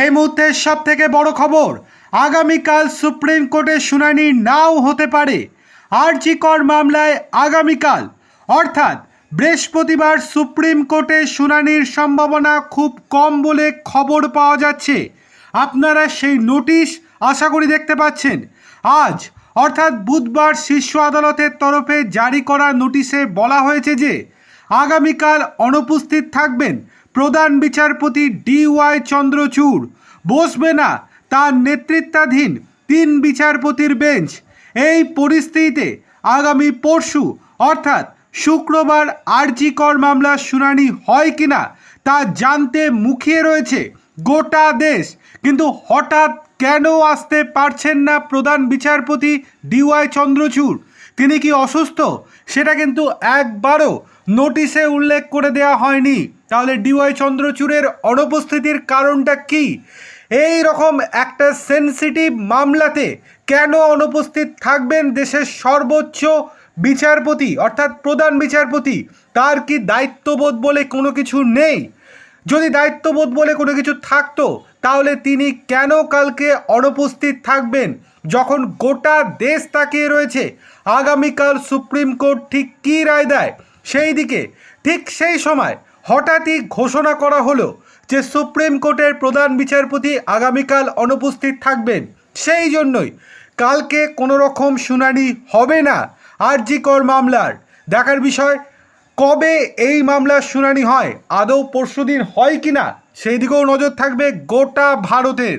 এই মুহূর্তের সব থেকে বড় খবর, আগামীকাল সুপ্রিম কোর্টে শুনানি নাও হতে পারে। আরজিকর মামলায় আগামীকাল, অর্থাৎ বৃহস্পতিবার সুপ্রিম কোর্টে শুনানির সম্ভাবনা খুব কম বলে খবর পাওয়া যাচ্ছে। আপনারা সেই নোটিশ আশা করি দেখতে পাচ্ছেন। আজ, অর্থাৎ বুধবার শীর্ষ আদালতের তরফে জারি করা নোটিশে বলা হয়েছে যে আগামীকাল অনুপস্থিত থাকবেন প্রধান বিচারপতি ডি ওয়াই চন্দ্রচূড় বসবে না, তার নেতৃত্বাধীন তিন বিচারপতির বেঞ্চ। এই পরিস্থিতিতে আগামী পরশু, অর্থাৎ শুক্রবার আরজি কর মামলার শুনানি হয় কিনা তা জানতে মুখিয়ে রয়েছে গোটা দেশ। কিন্তু হঠাৎ কেন আসতে পারছেন না প্রধান বিচারপতি ডিওয়াই চন্দ্রচূড়? তিনি কি অসুস্থ? সেটা কিন্তু একবারও নোটিশে উল্লেখ করে দেওয়া হয়নি। তাহলে ডিওয়াই চন্দ্রচূড়ের অনুপস্থিতির কারণটা কি? এই রকম একটা সেনসিটিভ মামলাতে কেন অনুপস্থিত থাকবেন দেশের সর্বোচ্চ বিচারপতি, অর্থাৎ প্রধান বিচারপতি? তার কি দায়িত্ববোধ বলে কোনো কিছু নেই? যদি দায়িত্ববোধ বলে কোনো কিছু থাকতো তাহলে তিনি কেন কালকে অনুপস্থিত থাকবেন? যখন গোটা দেশ তাকিয়ে রয়েছে, আগামীকাল সুপ্রিম কোর্ট ঠিক কী রায় দেয়? সেই দিকে, ঠিক সেই সময় হঠাৎই ঘোষণা করা হলো যে সুপ্রিম কোর্টের প্রধান বিচারপতি আগামীকাল অনুপস্থিত থাকবেন। সেই জন্যই কালকে কোনো রকম শুনানি হবে না আরজিকর মামলার। দেখার বিষয় কবে এই মামলার শুনানি হয়? আদৌ পরশুদিন হয় কি না সেই দিকেও নজর থাকবে গোটা ভারতের।